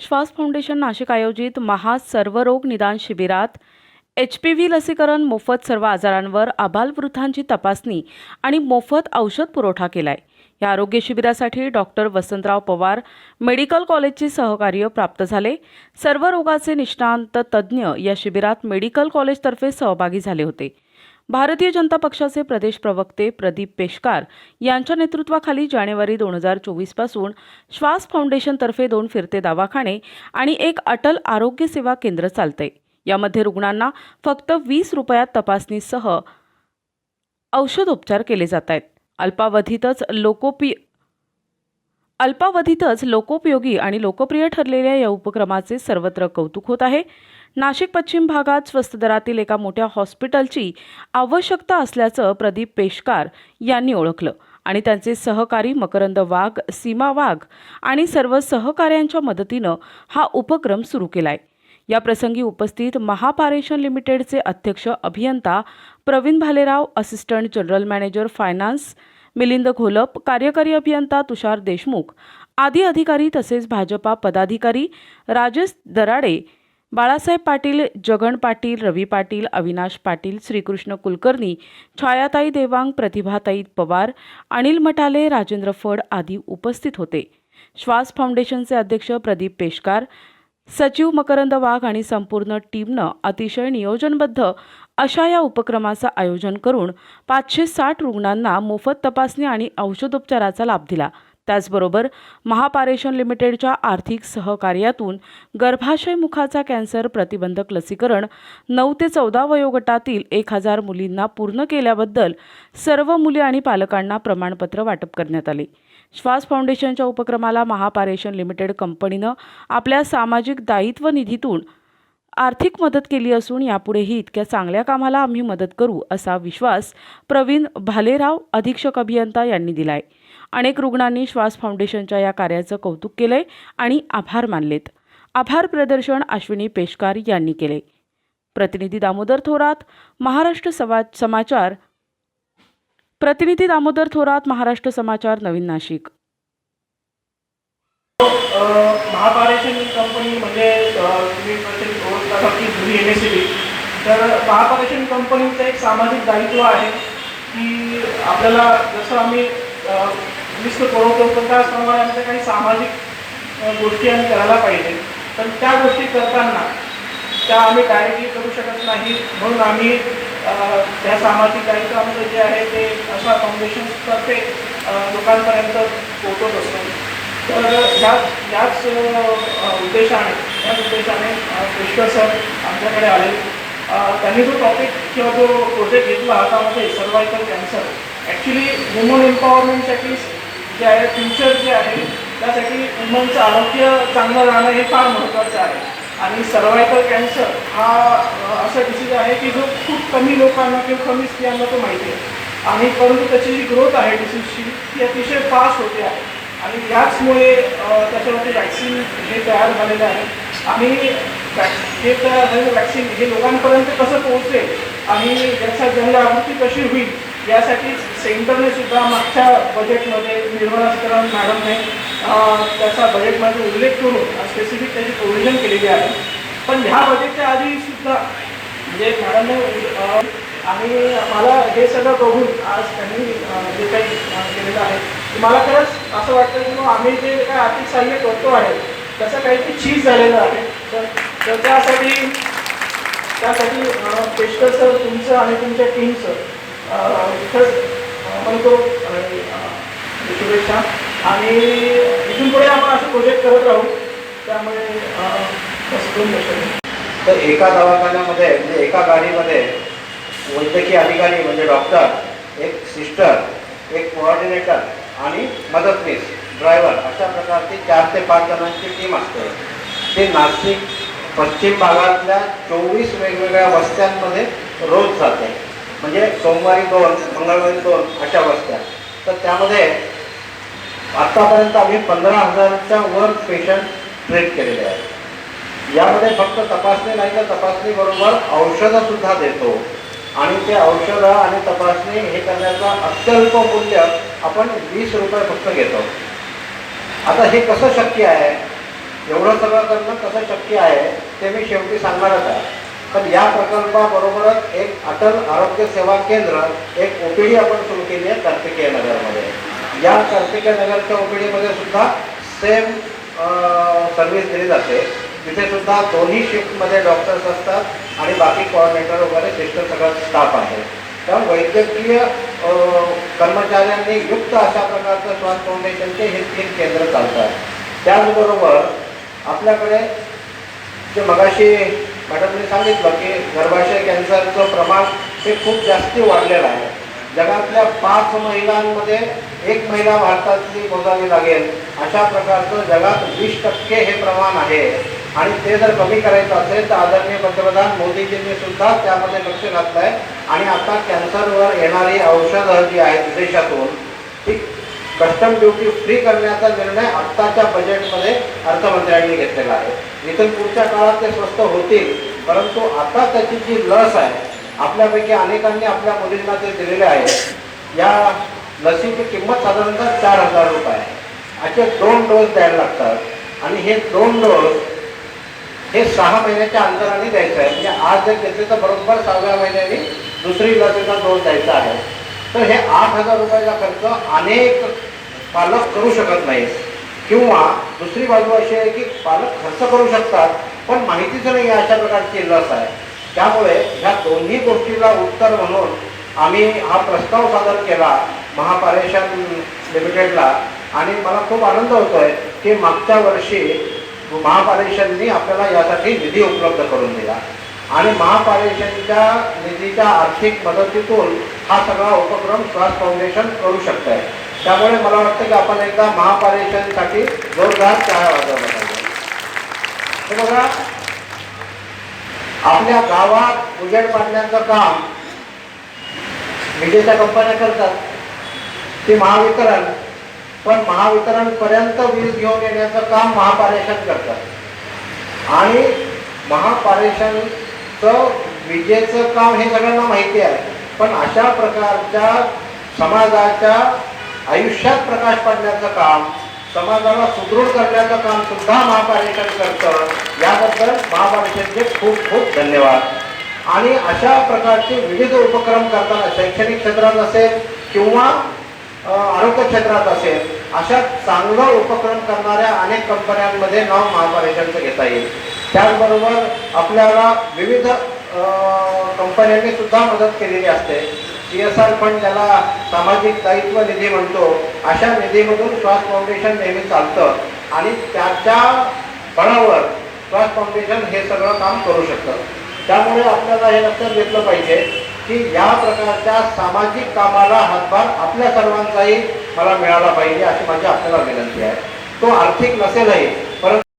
श्वास फाउंडेशन नाशिक आयोजित महा सर्वरोग निदान शिबिरात एच पी व्ही लसीकरण मोफत सर्व आजारांवर आबालवृद्धांची तपासणी आणि मोफत औषध पुरवठा केलाय. या आरोग्य शिबिरासाठी डॉक्टर वसंतराव पवार मेडिकल कॉलेजचे सहकार्य प्राप्त झाले. सर्व रोगाचे निष्णांत तज्ज्ञ या शिबिरात मेडिकल कॉलेजतर्फे सहभागी झाले होते. भारतीय जनता पक्षाचे प्रदेश प्रवक्ते प्रदीप पेशकार यांच्या नेतृत्वाखाली जानेवारी दोन हजार चोवीसपासून श्वास फाउंडेशनतर्फे दोन फिरते दवाखाने आणि एक अटल आरोग्य सेवा केंद्र चालते. यामध्ये रुग्णांना फक्त वीस रुपयात तपासणीसह औषधोपचार केले जात आहेत. अल्पावधीतच लोकोपी अल्पावधीतच लोकोपयोगी आणि लोकप्रिय ठरलेल्या या उपक्रमाचे सर्वत्र कौतुक होत आहे. नाशिक पश्चिम भागात स्वस्त दरातील एका मोठ्या हॉस्पिटलची आवश्यकता असल्याचं प्रदीप पेशकार यांनी ओळखलं आणि त्यांचे सहकारी मकरंद वाघ सीमा वाघ आणि सर्व सहकाऱ्यांच्या मदतीनं हा उपक्रम सुरू केलाय. या प्रसंगी उपस्थित महापारेशन लिमिटेडचे अध्यक्ष अभियंता Pravin Bhalerao assistant general manager finance Milind Gholap कार्यकारी अभियंता तुषार देशमुख आदी अधिकारी तसेच भाजपा पदाधिकारी राजेश दराडे बाळासाहेब पाटील जगन पाटील रवी पाटील अविनाश पाटील श्रीकृष्ण कुलकर्णी छायाताई देवांग प्रतिभाताई पवार अनिल मटाले राजेंद्र फड आदी उपस्थित होते. श्वास फाउंडेशनचे अध्यक्ष प्रदीप पेशकार सचिव मकरंद वाघ आणि संपूर्ण टीमनं अतिशय नियोजनबद्ध अशा या उपक्रमाचं आयोजन करून पाचशे साठ रुग्णांना मोफत तपासणी आणि औषधोपचाराचा लाभ दिला. त्याचबरोबर महापारेषण लिमिटेडच्या आर्थिक सहकार्यातून गर्भाशय मुखाचा कॅन्सर प्रतिबंधक लसीकरण नऊ ते चौदा वयोगटातील एक हजार मुलींना पूर्ण केल्याबद्दल सर्व मुली आणि पालकांना प्रमाणपत्र वाटप करण्यात आले. श्वास फाउंडेशनच्या उपक्रमाला महापारेषण लिमिटेड कंपनीनं आपल्या सामाजिक दायित्व निधीतून आर्थिक मदत केली असून यापुढेही इतक्या चांगल्या कामाला आम्ही मदत करू असा विश्वास प्रवीण भालेराव अधीक्षक अभियंता यांनी दिलाय. अनेक रुग्णांनी श्वास फाउंडेशनच्या या कार्याचं कौतुक केलंय आणि आभार मानलेत. आभार प्रदर्शन अश्विनी पेशकार यांनी केले प्रतिनिधी दामोदर थोरात महाराष्ट्र सवा समाचार प्रतिनिधी दामोदर थोरात महाराष्ट्र समाचार नवीन नाशिक. अ, कंपनी म्हणजे तुम्ही जुनी एम एस सी बी तर महापारेषण कंपनीचं एक सामाजिक दायित्व आहे की आपल्याला जसं आम्ही लिस्ट पुरवतो पण त्याचप्रमाणे आमच्या काही सामाजिक गोष्टी आम्ही करायला पाहिजे. पण त्या गोष्टी करताना त्या आम्ही डायरेक्टली करू शकत नाही. म्हणून आम्ही त्या सामाजिक कार्यक्रमाचं जे आहे ते अशा फाउंडेशनतर्फे अ, लोकांपर्यंत पोहोचत असतो. तर ह्याच याच उद्देशाने याच उद्देशाने पुष्कर सर आमच्याकडे आले. त्यांनी जो टॉपिक किंवा जो प्रोजेक्ट घेतला हातामध्ये सर्वायकल कॅन्सर ॲक्च्युली वुमन एम्पॉवरमेंटसाठी जे आहे फ्युचर जे आहे त्यासाठी वुमनचं आरोग्य चांगलं राहणं हे फार महत्त्वाचं आहे. आणि सर्वायकल कॅन्सर हा असा डिसीज आहे की जो खूप कमी लोकांना किंवा कमी स्त्रियांना तो माहिती आहे. आणि परंतु त्याची जी ग्रोथ आहे डिसीजची ती अतिशय फास्ट होते आहे. आणि याचमुळे त्याच्यावरती वॅक्सिन हे तयार झालेलं आहे. आणि हे तयार झालेलं वॅक्सिन हे लोकांपर्यंत कसं पोहोचेल आणि याचा जनजागृती कशी होईल यासाठी सेंटरने सुद्धा मागच्या बजेटमध्ये निर्मला सीतारामन मॅडमने त्याचा बजेटमध्ये उल्लेख करून स्पेसिफिक त्याची प्रोव्हिजन केलेली आहे. पण ह्या बजेटच्या आधी सुद्धा म्हणजे मॅडमने आणि मला हे सगळं बघून आज त्यांनी जे काही केलेलं आहे मला खरंच असं वाटतं की मग आम्ही जे काय आर्थिक सहाय्य करतो आहे त्याचं काहीतरी चीज झालेलं आहे. तर तर त्यासाठी त्यासाठी अ, पेशकर सर तुमचं आणि तुमच्या टीमचं खरंच म्हणतो आणि, शुभेच्छा आणि इथून पुढे आपण असं प्रोजेक्ट करत राहू त्यामुळे तर एका दवाखान्यामध्ये म्हणजे एका गाडीमध्ये वैद्यकीय अधिकारी म्हणजे डॉक्टर एक सिस्टर एक कोऑर्डिनेटर आणि मदतनीस ड्रायव्हर अशा प्रकारची चार ते पाच जणांची टीम असते. ते नाशिक पश्चिम भागातल्या चोवीस वेगवेगळ्या वस्त्यांमध्ये रोज जाते. म्हणजे सोमवारी दोन मंगळवारी दोन अशा वस्त्या तर त्यामध्ये आत्तापर्यंत आम्ही पंधरा हजारच्या वर पेशंट ट्रीट केलेले आहेत. यामध्ये फक्त तपासणी नाही तर तपासणीबरोबर औषधं सुद्धा देतो. आणि ते औषधं आणि तपासणी हे करण्याचा अत्यल्प मूल्य आपण वीस रुपये फक्त घेतो. आता हे कसं शक्य आहे? एवढं सगळं करणं कसं शक्य आहे? ते मी शेवटी सांगणारच आहे. पण या प्रकल्पाबरोबरच एक अटल आरोग्य सेवा केंद्र एक ओ पी डी आपण सुरू केली आहे कार्तिकेय नगरमध्ये. या कार्तिकेय नगरच्या ओ पी डीमध्ये सुद्धा सेम सर्व्हिस दिली जाते. तिथे सुद्धा दोन्ही शिफ्टमध्ये डॉक्टर्स असतात आणि बाकी कॉर्डिनेटर वगैरे सिस्टर सगळा स्टाफ आहे. तर वैद्यकीय कर्मचाऱ्यांनी युक्त अशा प्रकारचं श्वास फाउंडेशनचे हे तीन केंद्र चालतात. त्याचबरोबर आपल्याकडे जे मगाशी मॅडमने सांगितलं की गर्भाशय कॅन्सरचं प्रमाण हे खूप जास्ती वाढलेलं आहे. जगातल्या पाच महिलांमध्ये एक महिला भारतातली मोजावी लागेल अशा प्रकारचं जगात वीस टक्के हे प्रमाण आहे. आणि ते जर कमी करायचं असेल तर आदरणीय पंतप्रधान मोदीजींनी सुद्धा त्यामध्ये लक्ष घातलं आहे आणि आता कॅन्सरवर येणारी औषधं जी आहेत विदेशातून ती कस्टम ड्युटी फ्री करण्याचा निर्णय आत्ताच्या बजेटमध्ये अर्थमंत्र्यांनी घेतलेला आहे. इथून पुढच्या काळात ते स्वस्त होतील परंतु आता त्याची जी लस आहे आपल्यापैकी अनेकांनी आपल्या मुलींना ते दिलेले आहे. या लसीची किंमत साधारणतः चार हजार रुपये आहे. असे दोन डोस द्यायला लागतात. आणि हे दोन डोस हे सहा महिन्याच्या अंतराने द्यायचं आहे म्हणजे आज जर घेतले तर बरोबर सहाव्या महिन्याने दुसरी लसीचा डोस द्यायचा आहे. तर हे आठ हजार रुपयाचा खर्च अनेक पालक करू शकत नाहीत. किंवा दुसरी बाजू अशी आहे की पालक खर्च करू शकतात पण माहितीच नाही अशा प्रकारची लस आहे. त्यामुळे ह्या दोन्ही गोष्टीला उत्तर म्हणून आम्ही हा प्रस्ताव सादर केला महापारेषण लिमिटेडला. आणि मला खूप आनंद होतोय की मागच्या वर्षी महापारेषणनी आपल्याला यासाठी निधी उपलब्ध करून दिला. आणि महापारेषणच्या निधीच्या आर्थिक मदतीतून हा सगळा उपक्रम श्वास फाउंडेशन करू शकत आहे त्यामुळे मला वाटतं की आपण एकदा महापारेषणसाठी जोरदार टाळ्या वाजवला पाहिजे. हे बघा आपल्या गावात उजेड पाडण्याचं काम विजेच्या कंपन्या करतात. ते महावितरण पण महावितरण पर्यंत वीज घेऊन येण्याचं काम महापारेषण करतात. आणि महापारेषणचं विजेचं काम हे सगळ्यांना माहिती आहे. पण अशा प्रकारच्या समाजाच्या आयुष्यात प्रकाश पाडण्याचं काम समाजाला सुदृढ करण्याचं काम सुद्धा महापालिकेने करतं याबद्दल महापालिकेचे खूप खूप धन्यवाद. आणि अशा प्रकारचे विविध उपक्रम करताना शैक्षणिक क्षेत्रात असेल किंवा आरोग्य क्षेत्रात असेल अशा चांगलं उपक्रम करणाऱ्या अनेक कंपन्यांमध्ये नाव महापारेषणचं घेता येईल. त्याचबरोबर आपल्याला विविध कंपन्यांनी सुद्धा मदत केलेली असते. सी एस आर फंड त्याला सामाजिक दायित्व निधी म्हणतो अशा निधीमधून श्वास फाउंडेशन नेहमी चालतं आणि त्याच्या बळावर श्वास फाउंडेशन हे सगळं काम करू शकतं. त्यामुळे आपल्याला हे लक्षात घेतलं पाहिजे की या प्रकारच्या सामाजिक कामाला हातभार आपल्या सर्वांचाही मला मिळाला पाहिजे अशी माझी आपल्याला विनंती आहे. तो आर्थिक नसेलही परंतु